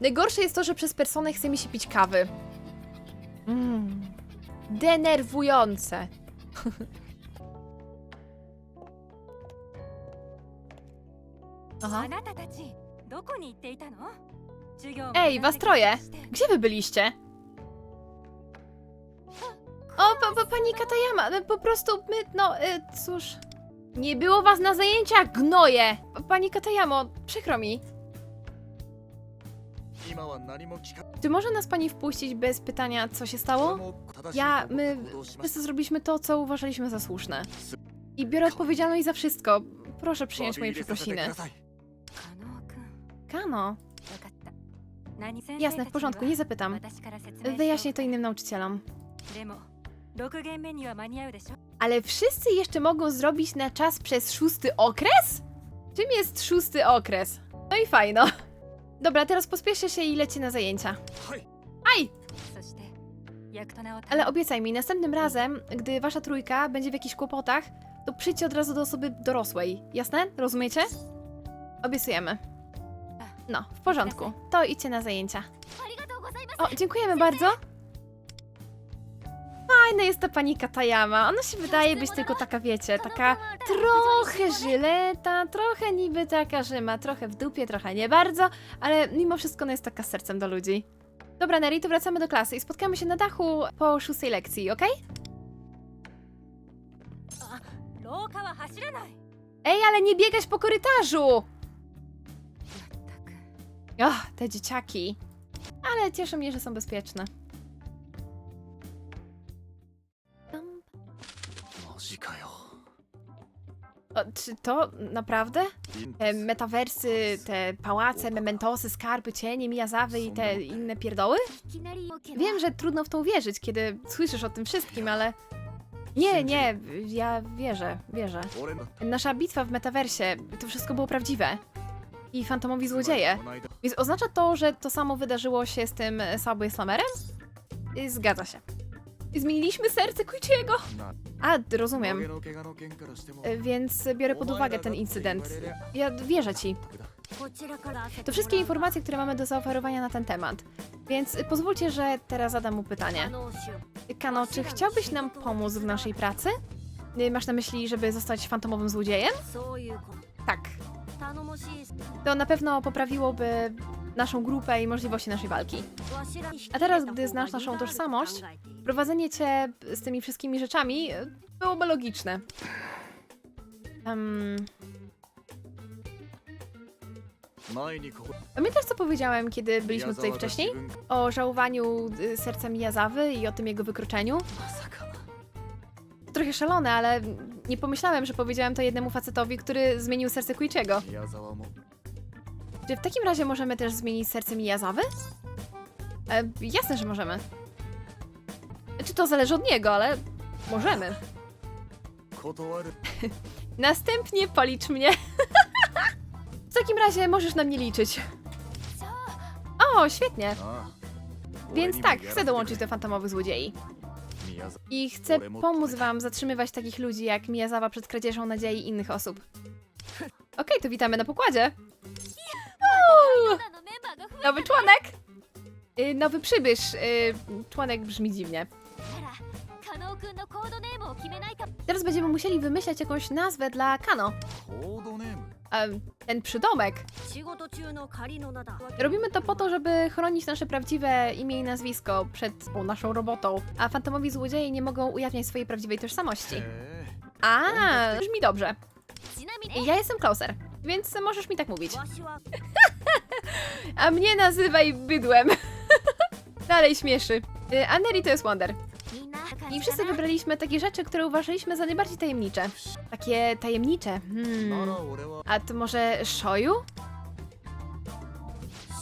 Najgorsze jest to, że przez personę chce mi się pić kawy. Mm. Denerwujące. Aha. Ej, was troje! Gdzie wy byliście? O, pa, pa, pani Katayama, e, po prostu my, no, y, cóż... Nie było was na zajęciach, gnoje! Pani Katayamo, przykro mi. Czy może nas pani wpuścić bez pytania, co się stało? Ja, my po prostu zrobiliśmy to, co uważaliśmy za słuszne. I biorę odpowiedzialność za wszystko. Proszę przyjąć moje przeprosiny. Kano. Jasne, w porządku, nie zapytam. Wyjaśnię to innym nauczycielom. Ale wszyscy jeszcze mogą zrobić na czas przez szósty okres? Czym jest szósty okres? No i fajno. Dobra, teraz pospieszę się i leci na zajęcia. Aj! Ale obiecaj mi, następnym razem, gdy wasza trójka będzie w jakichś kłopotach, to przyjdźcie od razu do osoby dorosłej. Jasne? Rozumiecie? Obiecujemy. No, w porządku. To idźcie na zajęcia. O, dziękujemy bardzo. Fajna jest ta pani Katayama. Ona się wydaje być tylko taka, wiecie, taka trochę żyleta, trochę niby taka, że ma trochę w dupie, trochę nie bardzo, ale mimo wszystko ona jest taka sercem do ludzi. Dobra, Neri, to wracamy do klasy i spotkamy się na dachu po szóstej lekcji, okej? Ej, ale nie biegać po korytarzu! Tak. Och, te dzieciaki. Ale cieszę mnie, że są bezpieczne. O, czy to naprawdę? Te metawersy, te pałace, mementosy, skarby, cienie, miyazawy i te inne pierdoły? Wiem, że trudno w to wierzyć, kiedy słyszysz o tym wszystkim, ale... Nie, nie, ja wierzę, wierzę. Nasza bitwa w metaversie, to wszystko było prawdziwe. I fantomowi złodzieje. Więc oznacza to, że to samo wydarzyło się z tym Subway Slammerem? Zgadza się. Zmieniliśmy serce Kuiciego! A, rozumiem. E, więc biorę pod uwagę ten incydent. Ja wierzę ci. To wszystkie informacje, które mamy do zaoferowania na ten temat. Więc pozwólcie, że teraz zadam mu pytanie. Kano, czy chciałbyś nam pomóc w naszej pracy? E, masz na myśli, żeby zostać fantomowym złodziejem? Tak. To na pewno poprawiłoby naszą grupę i możliwości naszej walki. A teraz, gdy znasz naszą tożsamość, Prowadzenie cię z tymi wszystkimi rzeczami byłoby logiczne. Um... Pamiętasz, co powiedziałem, kiedy byliśmy tutaj wcześniej? O żałowaniu y, serca Miyazawy i o tym jego wykroczeniu? Trochę szalone, ale nie pomyślałem, że powiedziałem to jednemu facetowi, który zmienił serce Kuichiego. Czy w takim razie możemy też zmienić serce Miyazawy? E, jasne, że możemy. Czy to zależy od niego, ale możemy. Następnie policz mnie. w takim razie możesz na mnie liczyć. O, świetnie. Więc tak, chcę dołączyć do fantomowych złodziei. I chcę pomóc wam zatrzymywać takich ludzi jak Miyazawa przed kradzieżą nadziei innych osób. Okej, okay, to witamy na pokładzie. Uuu, nowy członek! Y, nowy przybysz. Y, członek brzmi dziwnie. Teraz będziemy musieli wymyśleć jakąś nazwę dla Kano. Ten przydomek. Robimy to po to, żeby chronić nasze prawdziwe imię i nazwisko przed tą naszą robotą, a fantomowi złodzieje nie mogą ujawniać swojej prawdziwej tożsamości. A, brzmi dobrze. Ja jestem Closer, więc możesz mi tak mówić. A mnie nazywaj bydłem. Dalej śmieszy. Y, to jest Wonder. I wszyscy wybraliśmy takie rzeczy, które uważaliśmy za najbardziej tajemnicze. Takie tajemnicze. Hmm. A to może shoyu?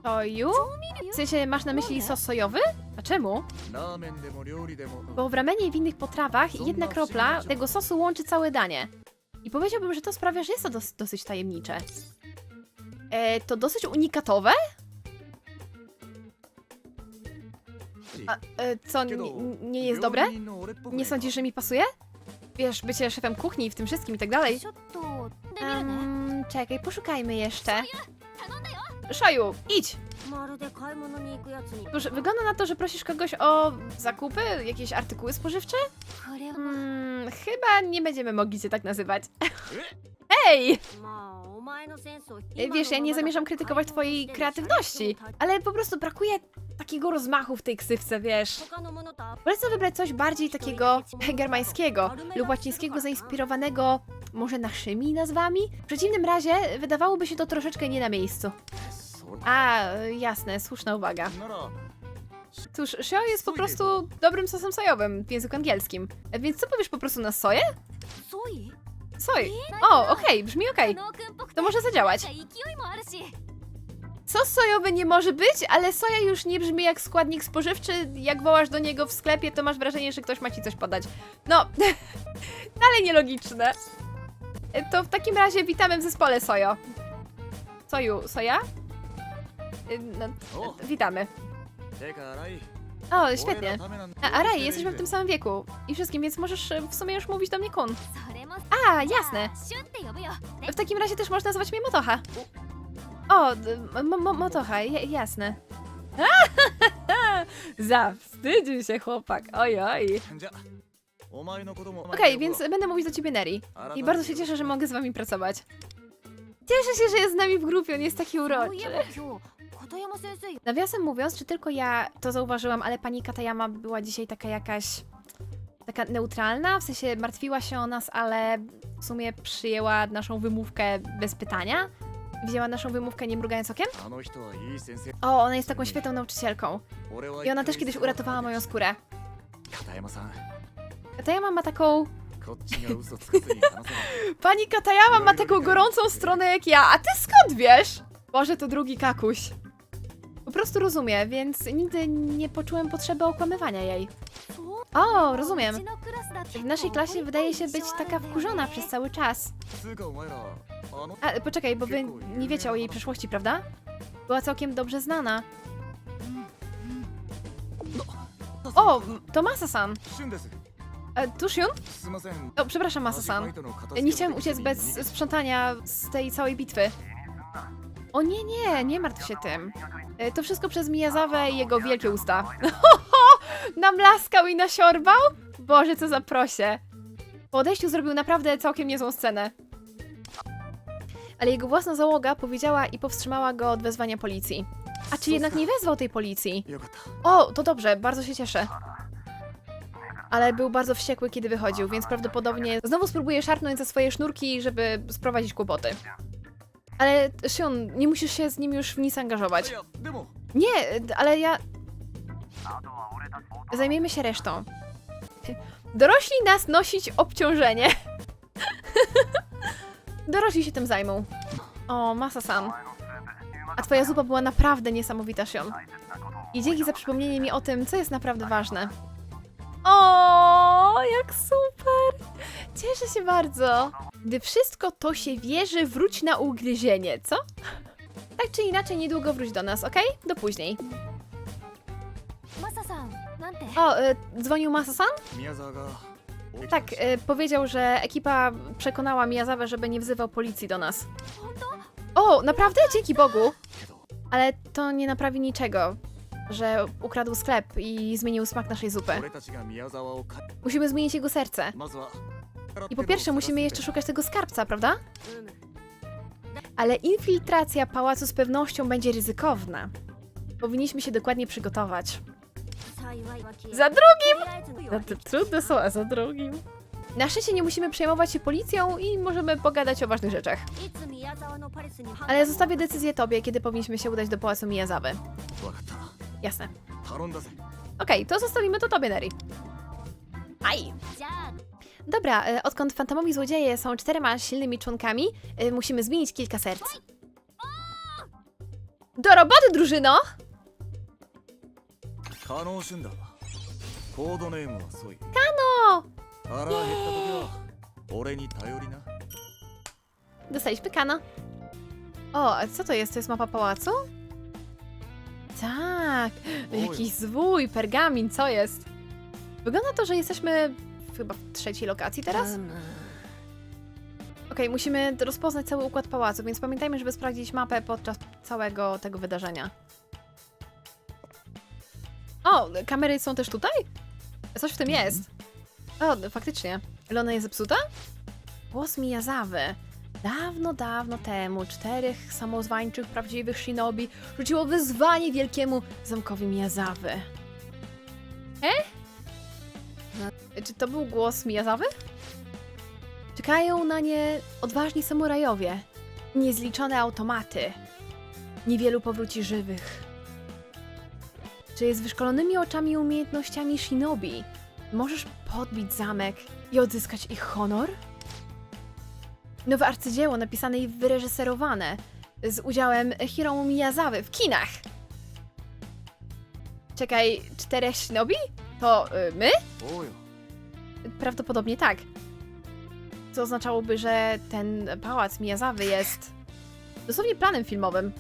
Soju? W sensie masz na myśli sos sojowy? A czemu? Bo w ramenie i w innych potrawach jedna kropla tego sosu łączy całe danie. I powiedziałbym, że to sprawia, że jest to dosyć tajemnicze. E, to dosyć unikatowe? あ、えー、co, e, nie, nie jest dobre? Nie sądzisz, że mi pasuje? Wiesz, bycie szefem kuchni i w tym wszystkim i tak dalej. Um, czekaj, poszukajmy jeszcze. Szaju, idź! Boże, wygląda na to, że prosisz kogoś o zakupy, jakieś artykuły spożywcze? Hmm, chyba nie będziemy mogli cię tak nazywać. Hej! E, wiesz, ja nie zamierzam krytykować twojej kreatywności, ale po prostu brakuje takiego rozmachu w tej ksywce, wiesz. Polecam wybrać coś bardziej takiego germańskiego lub łacińskiego zainspirowanego może naszymi nazwami? W przeciwnym razie wydawałoby się to troszeczkę nie na miejscu. A, jasne, słuszna uwaga. Cóż, shio jest po prostu dobrym sosem sojowym w języku angielskim. Więc co powiesz po prostu na soję? Soj? O, okej, okay, brzmi okej. Okay. To może zadziałać sos sojowy nie może być, ale soja już nie brzmi jak składnik spożywczy. Jak wołasz do niego w sklepie, to masz wrażenie, że ktoś ma ci coś podać. No, dalej nielogiczne. E, to w takim razie witamy w zespole sojo. Soju, soja? E, no, e, witamy. O, świetnie. A, Arai, jesteśmy w tym samym wieku i wszystkim, więc możesz w sumie już mówić do mnie kun. A, jasne. W takim razie też można nazywać mnie Motocha. O, motochaj, jasne. Zawstydził się chłopak, Oj, Okej, okay, więc będę mówić do ciebie Neri. I bardzo się cieszę, że mogę z wami pracować. Cieszę się, że jest z nami w grupie, on jest taki uroczy. Nawiasem mówiąc, czy tylko ja to zauważyłam, ale pani Katayama była dzisiaj taka jakaś... Taka neutralna, w sensie martwiła się o nas, ale w sumie przyjęła naszą wymówkę bez pytania. Wzięła naszą wymówkę nie mrugając okiem? O, ona jest taką świetną nauczycielką. I ona też kiedyś uratowała moją skórę. Katayama ma taką... Pani Katayama ma taką gorącą stronę jak ja, a ty skąd wiesz? Boże, to drugi kakuś prostu rozumie, więc nigdy nie poczułem potrzeby okłamywania jej. O, rozumiem. W naszej klasie wydaje się być taka wkurzona przez cały czas. A, poczekaj, bo wy nie wiecie o jej przeszłości, prawda? Była całkiem dobrze znana. O, to Masa-san! E, Tushun? O, przepraszam, Masa-san. Nie chciałem uciec bez sprzątania z tej całej bitwy. O nie, nie, nie martw się tym. E, to wszystko przez Miyazawę i jego wielkie usta. Namlaskał i nasiorbał? Boże, co za prosie. Po odejściu zrobił naprawdę całkiem niezłą scenę. Ale jego własna załoga powiedziała i powstrzymała go od wezwania policji. A czy jednak nie wezwał tej policji? O, to dobrze, bardzo się cieszę. Ale był bardzo wściekły, kiedy wychodził, więc prawdopodobnie znowu spróbuje szarpnąć za swoje sznurki, żeby sprowadzić kłopoty. Ale Shion, nie musisz się z nim już w nic angażować. Nie, ale ja... Zajmiemy się resztą. Dorośli nas nosić obciążenie. Dorośli się tym zajmą. O, Masa-san. A twoja zupa była naprawdę niesamowita, Shion. I dzięki za przypomnienie mi o tym, co jest naprawdę ważne. O, jak super! Cieszę się bardzo. Gdy wszystko to się wierzy, wróć na ugryzienie, co? Tak czy inaczej, niedługo wróć do nas, ok? Do później. O, e, dzwonił Masa-san? Tak, e, powiedział, że ekipa przekonała Miyazawę, żeby nie wzywał policji do nas. O, naprawdę? Dzięki Bogu! Ale to nie naprawi niczego, że ukradł sklep i zmienił smak naszej zupy. Musimy zmienić jego serce. I po pierwsze musimy jeszcze szukać tego skarbca, prawda? Ale infiltracja pałacu z pewnością będzie ryzykowna. Powinniśmy się dokładnie przygotować. Za drugim! No trudne są, a za drugim. Na szczęście nie musimy przejmować się policją i możemy pogadać o ważnych rzeczach. Ale zostawię decyzję tobie, kiedy powinniśmy się udać do pałacu Miyazawy. Jasne. Okej, okay, to zostawimy to tobie, Neri. Aj! じゃあ Dobra, e, odkąd fantomowi złodzieje są czterema silnymi członkami, e, musimy zmienić kilka serc. Do roboty, drużyno! 加納旬だコードネームはソイ No! 腹減った時は俺に頼りな Dostaliśmy kano. O, a co to jest? To jest mapa pałacu? Tak, jakiś zwój, pergamin, co jest? Wygląda to, że jesteśmy chyba w trzeciej lokacji teraz? うむ Okej, musimy rozpoznać cały układ pałacu, więc pamiętajmy, żeby sprawdzić mapę podczas całego tego wydarzenia. O, kamery są też tutaj? Coś w tym jest. O, no, faktycznie. Ale ona jest zepsuta? Głos Miyazawy. Dawno, dawno temu czterech samozwańczych, prawdziwych shinobi rzuciło wyzwanie wielkiemu zamkowi Miyazawy. E? Czy to był głos Miyazawy? Czekają na nie odważni samurajowie, niezliczone automaty. Niewielu powróci żywych. Czy z wyszkolonymi oczami i umiejętnościami shinobi możesz podbić zamek i odzyskać ich honor? Nowe arcydzieło napisane i wyreżyserowane z udziałem Hiromu Miyazawy w kinach. Czekaj, czterech shinobi? To y, my? Prawdopodobnie tak. Co oznaczałoby, że ten pałac Miyazawy jest dosłownie planem filmowym.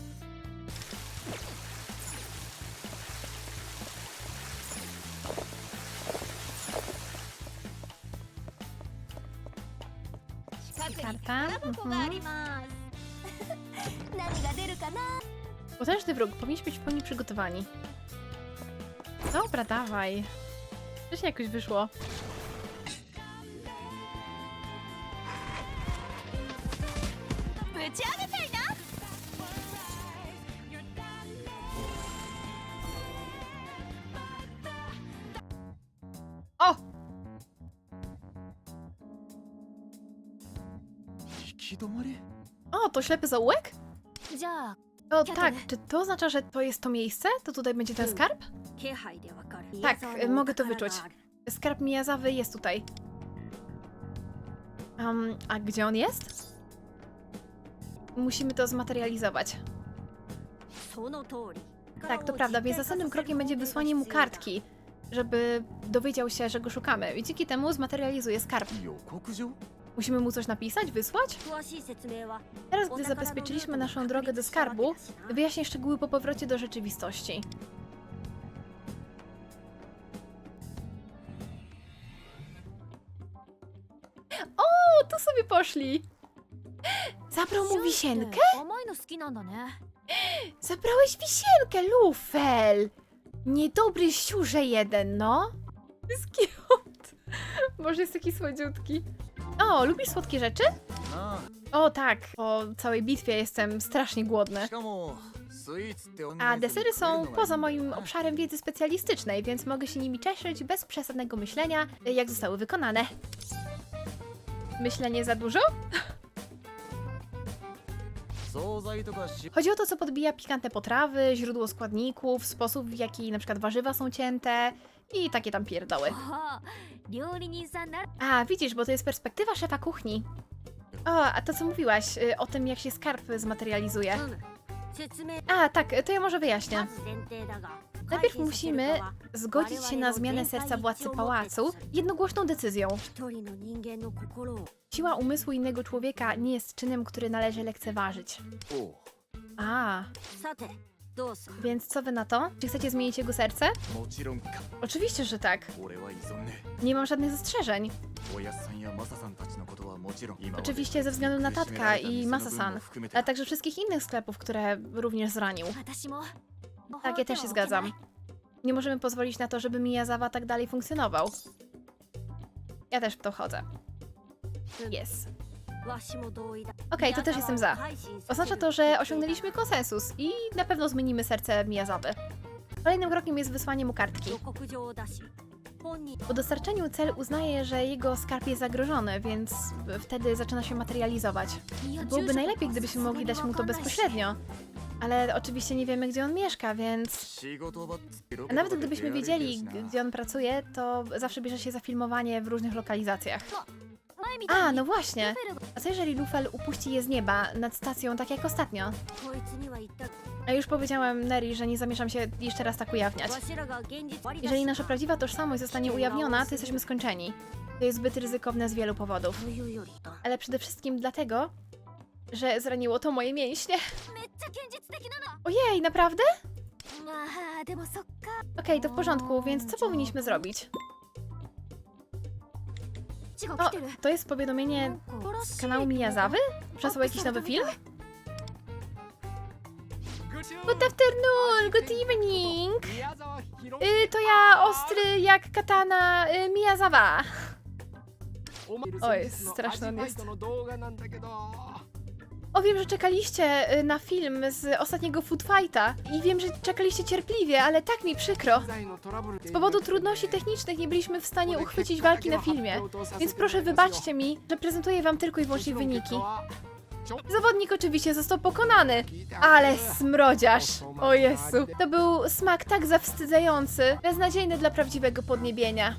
Mhm. Potężny wróg, powinniśmy być w pełni przygotowani. Dobra, dawaj. Coś jakoś wyszło. ぶち上げたいな O! 行き止まり O, to ślepy zaułek? じゃあ O, Kiedy? tak. Czy to oznacza, że to jest to miejsce? To tutaj będzie ten Mm. skarb? 気配でわかる Tak, y, mogę to wyczuć. Skarb Miyazawy jest tutaj. Um, a gdzie on jest? Musimy to zmaterializować. Tak, to prawda, więc zasadnym krokiem będzie wysłanie mu kartki, żeby dowiedział się, że go szukamy. I dzięki temu zmaterializuje skarb. Musimy mu coś napisać, wysłać? Teraz, gdy zabezpieczyliśmy naszą drogę do skarbu, wyjaśnię szczegóły po powrocie do rzeczywistości. poszli! Zabrał mu wisienkę? 甘いの好きなんだね Zabrałeś wisienkę, Lufel! Niedobry siurze jeden, no. Jest cute. Może jest taki słodziutki. O, lubisz słodkie rzeczy? な O tak, po całej bitwie jestem strasznie あ głodny. しかもスイーツってオン A desery są poza moim obszarem wiedzy specjalistycznej, więc mogę się nimi cieszyć bez przesadnego myślenia, jak zostały wykonane. Myślę, nie za dużo? Chodzi o to, co podbija pikantne potrawy, źródło składników, sposób, w jaki na przykład warzywa są cięte i takie tam pierdoły. A, widzisz, bo to jest perspektywa szefa kuchni. O, a to co mówiłaś y, o tym, jak się skarb zmaterializuje. A, tak, to ja może wyjaśnię. Najpierw musimy zgodzić się na zmianę serca władcy pałacu jednogłośną decyzją. Siła umysłu innego człowieka nie jest czynem, który należy lekceważyć. A, więc co wy na to? Czy chcecie zmienić jego serce? Oczywiście, że tak. Nie mam żadnych zastrzeżeń. Oczywiście ze względu na Tatka i Masa-san, ale także wszystkich innych sklepów, które również zranił. Tak, ja też się tak. zgadzam. Nie możemy pozwolić na to, żeby Miyazawa tak dalej funkcjonował. Ja też w to chodzę. Yes. Okej, okay, to też jestem za. Oznacza to, że osiągnęliśmy konsensus i na pewno zmienimy serce Miyazawy. Kolejnym krokiem jest wysłanie mu kartki. Po dostarczeniu cel uznaje, że jego skarb jest zagrożony, więc wtedy zaczyna się materializować. Byłoby najlepiej, gdybyśmy mogli dać mu to bezpośrednio. Ale oczywiście nie wiemy, gdzie on mieszka, więc nawet gdybyśmy wiedzieli, gdzie on pracuje, to zawsze bierze się za filmowanie w różnych lokalizacjach. A, no właśnie. A co jeżeli Lufel upuści je z nieba nad stacją, tak jak ostatnio? A już powiedziałem Neri, że nie zamierzam się jeszcze raz tak ujawniać. Jeżeli nasza prawdziwa tożsamość zostanie ujawniona, to jesteśmy skończeni. To jest zbyt ryzykowne z wielu powodów. Ale przede wszystkim dlatego, że zraniło to moje mięśnie. Ojej, naprawdę? Okej, okay, to w porządku, więc co powinniśmy zrobić? O, to jest powiadomienie z kanału Miyazawy? Przesłał jakiś nowy film? Good afternoon, good evening! Y, to ja, ostry jak katana y, Miyazawa. Oj, straszny on jest. O, wiem, że czekaliście y, na film z ostatniego Food Fighta i wiem, że czekaliście cierpliwie, ale tak mi przykro. Z powodu trudności technicznych nie byliśmy w stanie uchwycić walki na filmie, więc proszę wybaczcie mi, że prezentuję wam tylko i wyłącznie wyniki. Zawodnik oczywiście został pokonany, ale smrodziarz! O Jezu, to był smak tak zawstydzający, beznadziejny dla prawdziwego podniebienia.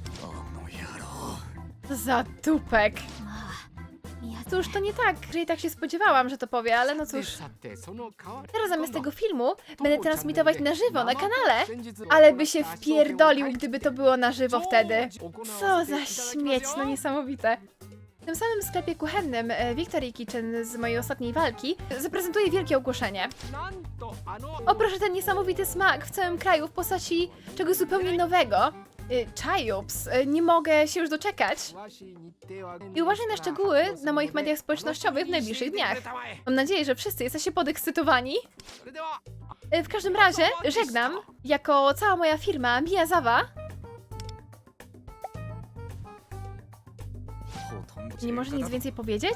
No Zatupek cóż, to nie tak, że i tak się spodziewałam, że to powie, ale no cóż. Teraz zamiast tego filmu będę transmitować na żywo na kanale, ale by się wpierdolił, gdyby to było na żywo wtedy. Co za śmieć, no niesamowite. W tym samym sklepie kuchennym e, Victory Kitchen z mojej ostatniej walki zaprezentuje wielkie ogłoszenie. O proszę, ten niesamowity smak w całym kraju w postaci czegoś zupełnie nowego. Y, y, nie mogę się już doczekać. I uważaj na szczegóły na moich mediach społecznościowych w najbliższych dniach. Mam nadzieję, że wszyscy jesteście podekscytowani. Y, w każdym razie, żegnam. Jako cała moja firma Miyazawa, nie może nic więcej powiedzieć?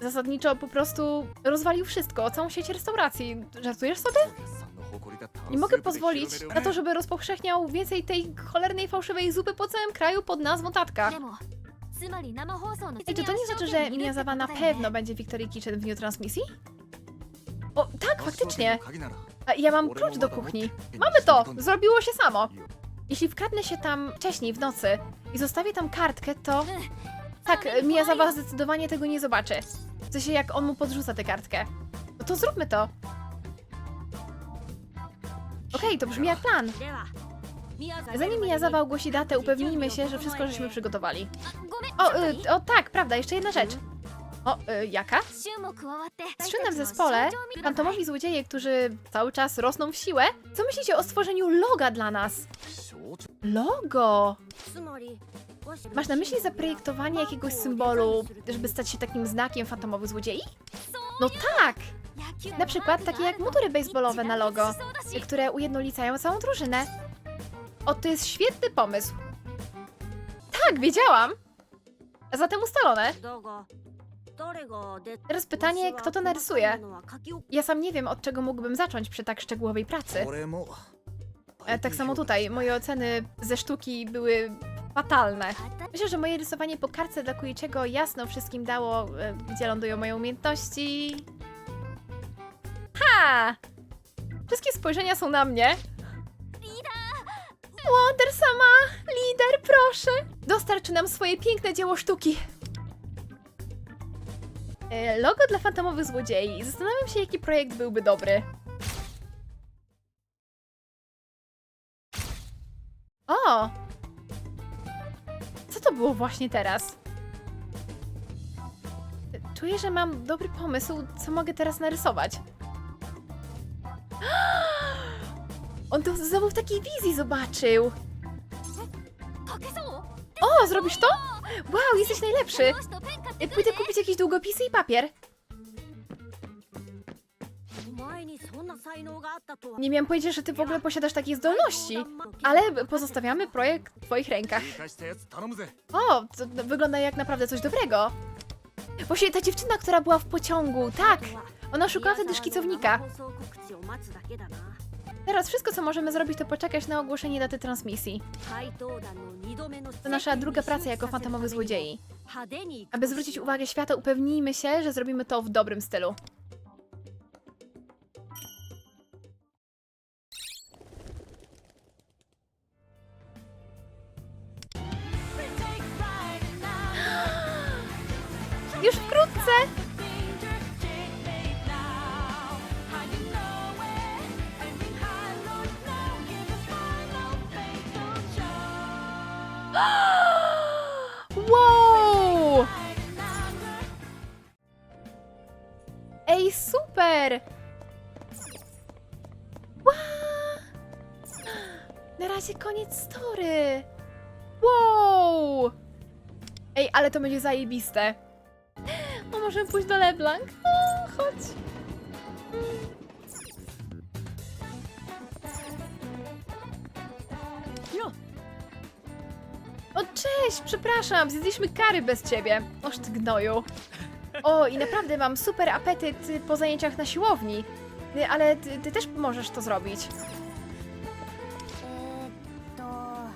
Zasadniczo po prostu rozwalił wszystko, całą sieć restauracji. Żartujesz sobie? Nie mogę pozwolić na to, żeby rozpowszechniał więcej tej cholernej fałszywej zupy po całym kraju pod nazwą tatka. I czy to nie znaczy, że Miyazawa na pewno będzie Victory Kitchen w dniu transmisji? O, tak, faktycznie! Ja mam klucz do kuchni. Mamy to! Zrobiło się samo! Jeśli wkradnę się tam wcześniej, w nocy, i zostawię tam kartkę, to... Tak, Miyazawa zdecydowanie tego nie zobaczy. W sensie, jak on mu podrzuca tę kartkę. No to zróbmy to! Okej, to brzmi jak plan. Zanim Miyazawa ogłosi datę, upewnijmy się, że wszystko żeśmy przygotowali. O, y, o tak, prawda, jeszcze jedna rzecz. O, y, jaka? Z Szynem w zespole, fantomowi złodzieje, którzy cały czas rosną w siłę. Co myślicie o stworzeniu loga dla nas? Logo! Masz na myśli zaprojektowanie jakiegoś symbolu, żeby stać się takim znakiem fantomowych złodziei? No tak! Na przykład takie jak mutury baseballowe na logo, które ujednolicają całą drużynę. O, to jest świetny pomysł. Tak, wiedziałam! Zatem ustalone. Teraz pytanie, kto to narysuje? Ja sam nie wiem, od czego mógłbym zacząć przy tak szczegółowej pracy. E, Tak samo tutaj, moje oceny ze sztuki były fatalne. Myślę, że moje rysowanie po kartce dla Kuiczego jasno wszystkim dało, e, gdzie lądują moje umiejętności. Ha! Wszystkie spojrzenia są na mnie. Wonder sama! Lider, proszę! Dostarcz nam swoje piękne dzieło sztuki. E, Logo dla fantomowych złodziei. Zastanawiam się, jaki projekt byłby dobry. O! Co to było właśnie teraz? Czuję, że mam dobry pomysł, co mogę teraz narysować. On to znowu w takiej wizji zobaczył. O, zrobisz to? Wow, jesteś najlepszy. Y, pójdę kupić jakieś długopisy i papier. Nie miałem pojęcia, że ty w ogóle posiadasz takie zdolności, ale pozostawiamy projekt w twoich rękach. O, to wygląda jak naprawdę coś dobrego. Właśnie ta dziewczyna, która była w pociągu, tak! Ona szukała wtedy szkicownika. Teraz wszystko, co możemy zrobić, to poczekać na ogłoszenie daty transmisji. To nasza druga praca jako fantomowy złodziei. Aby zwrócić uwagę świata, upewnijmy się, że zrobimy to w dobrym stylu. Już wkrótce! Super! Ła! Na razie koniec story! Wow! Ej, ale to będzie zajebiste. O, możemy pójść do Leblanc? O, chodź. O, cześć, przepraszam, zjedliśmy kary bez ciebie. Oż ty gnoju. O, i naprawdę mam super apetyt y, po zajęciach na siłowni. Y, ale ty, ty też możesz to zrobić.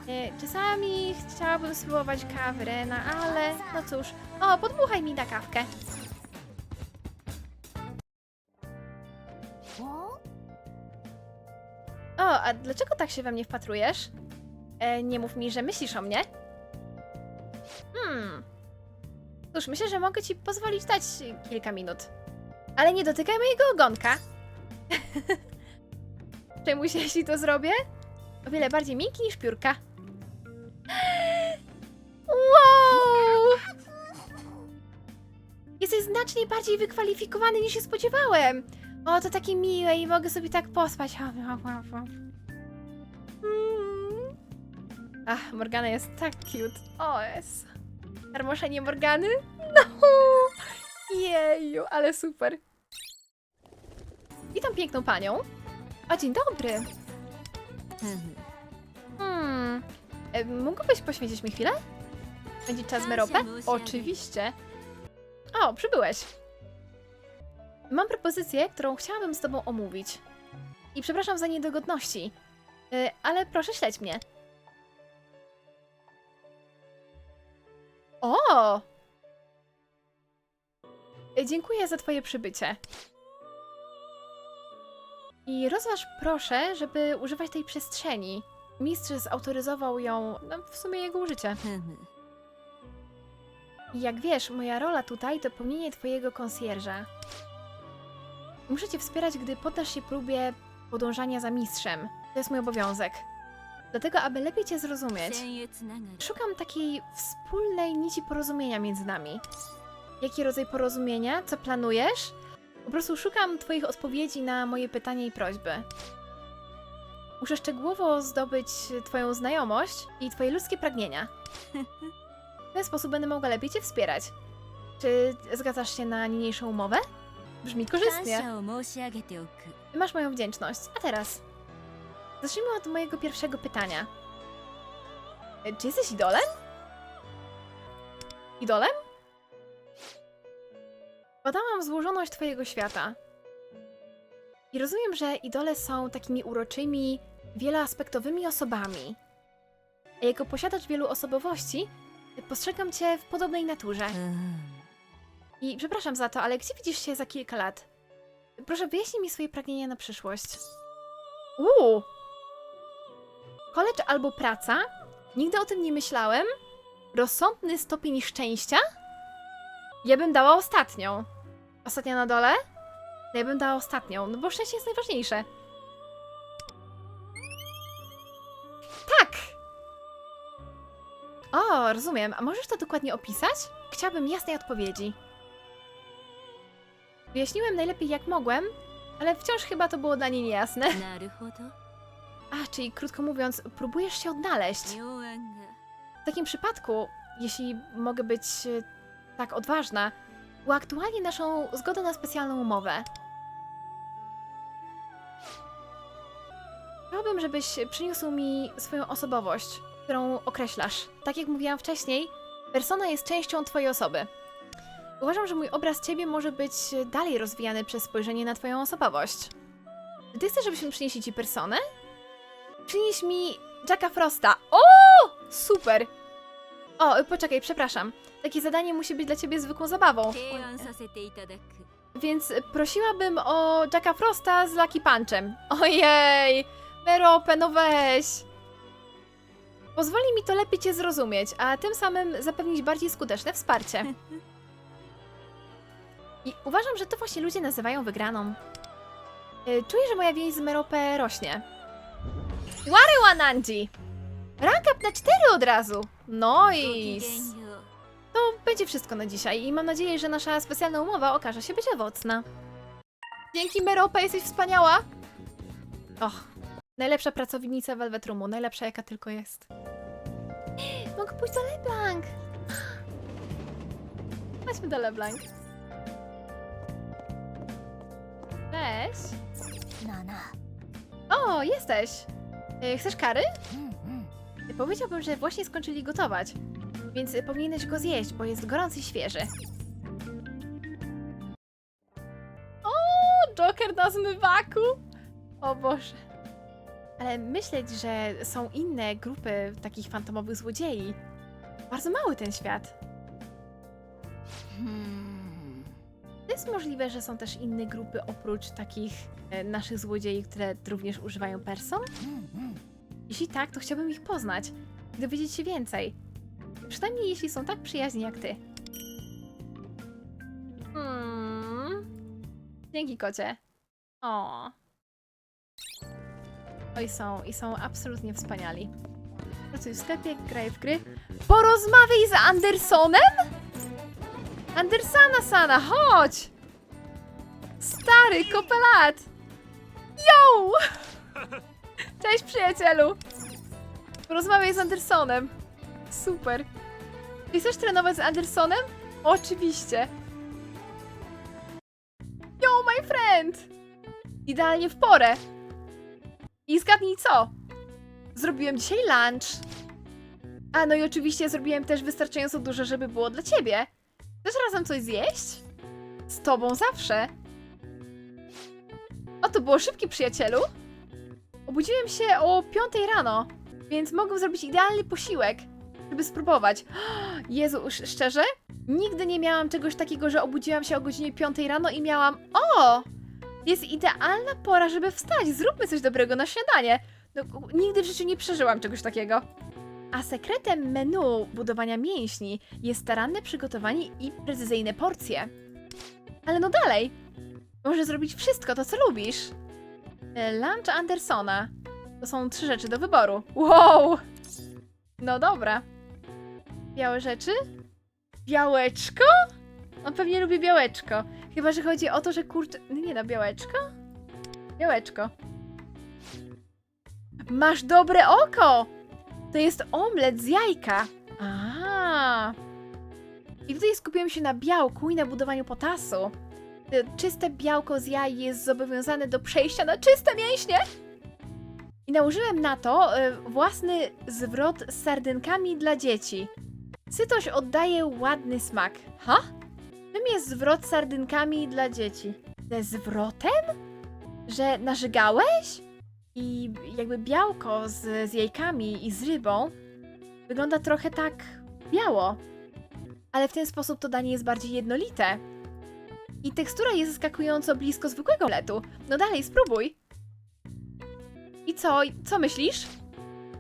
E, y, czasami chciałabym spróbować kawy Rena, no ale no cóż. O, podmuchaj mi na kawkę. O, a dlaczego tak się we mnie wpatrujesz? E, nie mów mi, że myślisz o mnie. Myślę, że mogę ci pozwolić dać kilka minut. Ale nie dotykaj mojego ogonka. Czemu się, jeśli to zrobię? O wiele bardziej miękki niż piórka. Wow! Jesteś znacznie bardziej wykwalifikowany niż się spodziewałem. O, to takie miłe i mogę sobie tak pospać. Mm. Ach, Morgana jest tak cute. O, jest. Armoszenie Morgany? No! Jeju, ale super. Witam piękną panią. O, dzień dobry. Hmm. E, Mógłbyś poświęcić mi chwilę? Będzie czas Meropę? Oczywiście. O, przybyłeś. Mam propozycję, którą chciałabym z tobą omówić. I przepraszam za niedogodności, y, ale proszę śledź mnie. O! Y, Dziękuję za twoje przybycie. I rozważ proszę, żeby używać tej przestrzeni. Mistrz zautoryzował ją, no w sumie jego użycie. I jak wiesz, moja rola tutaj to pełnienie twojego konsjerza. Muszę cię wspierać, gdy poddasz się próbie podążania za mistrzem. To jest mój obowiązek. Dlatego, aby lepiej Cię zrozumieć, szukam takiej wspólnej nici porozumienia między nami. Jaki rodzaj porozumienia? Co planujesz? Po prostu szukam Twoich odpowiedzi na moje pytania i prośby. Muszę szczegółowo zdobyć Twoją znajomość i Twoje ludzkie pragnienia. W ten sposób będę mogła lepiej Cię wspierać. Czy zgadzasz się na niniejszą umowę? Brzmi korzystnie. Masz moją wdzięczność. A teraz Zacznijmy od mojego pierwszego pytania. E, Czy jesteś idolem? Idolem? Badałam złożoność Twojego świata. I rozumiem, że idole są takimi uroczymi, wieloaspektowymi osobami. A jako posiadacz wielu osobowości, postrzegam Cię w podobnej naturze. I przepraszam za to, ale gdzie widzisz się za kilka lat? Proszę wyjaśnij mi swoje pragnienia na przyszłość. Uuu! College albo praca? Nigdy o tym nie myślałem. Rozsądny stopień szczęścia? Ja bym dała ostatnią. Ostatnia na dole? Ja bym dała ostatnią, no bo szczęście jest najważniejsze. Tak! O, rozumiem. A możesz to dokładnie opisać? Chciałabym jasnej odpowiedzi. Wyjaśniłem najlepiej jak mogłem, ale wciąż chyba to było dla niej niejasne. A, czyli krótko mówiąc, próbujesz się odnaleźć. W takim przypadku, jeśli mogę być e, tak odważna, uaktualnij naszą zgodę na specjalną umowę. Chciałabym, żebyś przyniósł mi swoją osobowość, którą określasz. Tak jak mówiłam wcześniej, persona jest częścią twojej osoby. Uważam, że mój obraz ciebie może być e, dalej rozwijany przez spojrzenie na twoją osobowość. Ty chcesz, żebyśmy przynieśli ci personę? Przynieś mi Jacka Frosta. O! Super! O, poczekaj, przepraszam. Takie zadanie musi być dla ciebie zwykłą zabawą. Więc prosiłabym o Jacka Frosta z Lucky Punchem. Ojej! Merope, no weź! Pozwoli mi to lepiej cię zrozumieć, a tym samym zapewnić bardziej skuteczne wsparcie. I uważam, że to właśnie ludzie nazywają wygraną. E, czuję, że moja więź z Merope rośnie. Łary Wanandzi! Rank up na 4 od razu! Nice! To będzie wszystko na dzisiaj i mam nadzieję, że nasza specjalna umowa okaże się być owocna. Dzięki Meropa, jesteś wspaniała! Och, najlepsza pracownica Velvet Roomu, najlepsza jaka tylko jest. Mogę pójść do LeBlanc! Chodźmy do LeBlanc. Cześć! Nana. O, jesteś! E, chcesz kary? Powiedziałbym, że właśnie skończyli gotować, więc powinieneś go zjeść, bo jest gorący i świeży. O, Joker na zmywaku! O Boże. Ale myśleć, że są inne grupy takich fantomowych złodziei. Bardzo mały ten świat. Hmm. Jest możliwe, że są też inne grupy oprócz takich e, naszych złodziei, które również używają person? Jeśli tak, to chciałbym ich poznać dowiedzieć się więcej. Przynajmniej jeśli są tak przyjaźni jak ty. Hmm. Dzięki, kocie. O. Oj, są i są absolutnie wspaniali. Pracuj w sklepie, graj w gry. Porozmawiaj z Andersonem? Andersana Sana, chodź! Stary, kopelat! Yo! Cześć przyjacielu! Porozmawiaj z Andersonem. Super. Ty chcesz trenować z Andersonem? Oczywiście. Yo, my friend! Idealnie w porę. I zgadnij co? Zrobiłem dzisiaj lunch. A no i oczywiście zrobiłem też wystarczająco dużo, żeby było dla ciebie. Chcesz razem coś zjeść? Z tobą zawsze. O, to było szybkie, przyjacielu. Obudziłem się o 5 rano, więc mogę zrobić idealny posiłek, żeby spróbować. Jezu, sz- szczerze? Nigdy nie miałam czegoś takiego, że obudziłam się o godzinie 5 rano i miałam O! Jest idealna pora, żeby wstać. Zróbmy coś dobrego na śniadanie. No, nigdy w życiu nie przeżyłam czegoś takiego. A sekretem menu budowania mięśni jest staranne przygotowanie i precyzyjne porcje. Ale no dalej. Możesz zrobić wszystko to, co lubisz. E, Lunch Andersona. To są trzy rzeczy do wyboru. Wow! No dobra. Białe rzeczy? Białeczko? On pewnie lubi białeczko. Chyba, że chodzi o to, że kurczę... Nie no, białeczko? Białeczko. Masz dobre oko! To jest omlet z jajka. A. I tutaj skupiłem się na białku i na budowaniu potasu. Y, Czyste białko z jaj jest zobowiązane do przejścia na czyste mięśnie. I nałożyłem na to y, własny zwrot z sardynkami dla dzieci. Sytość oddaje ładny smak. Ha? Czym jest zwrot z sardynkami dla dzieci? Ze zwrotem? Że narzygałeś? I jakby białko z, z jajkami i z rybą wygląda trochę tak biało. Ale w ten sposób to danie jest bardziej jednolite. I tekstura jest zaskakująco blisko zwykłego letu. No dalej, spróbuj. I co? Co myślisz?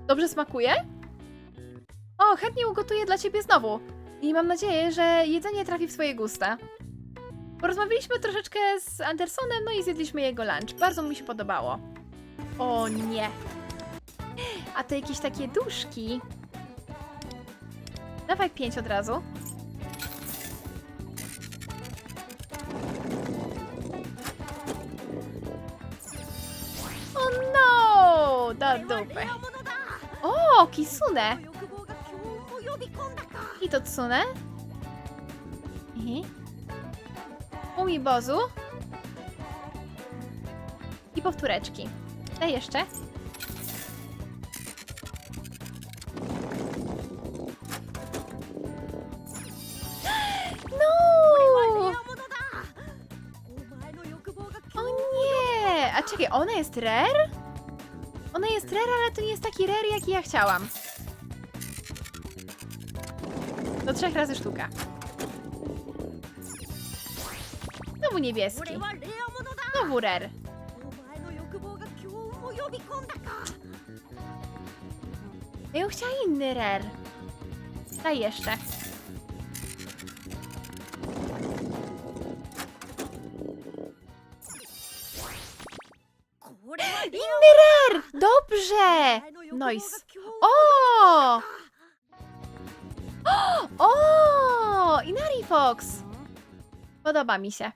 Dobrze smakuje? O, chętnie ugotuję dla ciebie znowu. I mam nadzieję, że jedzenie trafi w twoje gusta. Porozmawialiśmy troszeczkę z Andersonem, no i zjedliśmy jego lunch. Bardzo mi się podobało. O nie. A to jakieś takie duszki. Dawaj pięć od razu. O no! Da dupę. O, Kisune! I to Tsune? Mhm. Umibozu. I powtóreczki. Daj jeszcze. No! O nie! A czekaj, ona jest rare? Ona jest rare, ale to nie jest taki rare, jaki ja chciałam. Do trzech razy sztuka. Znowu niebieski. Znowu rare. Chciała inny rare. Daj jeszcze. Inny rare! Dobrze! Noise. O! O! Inari Fox! Podoba mi się.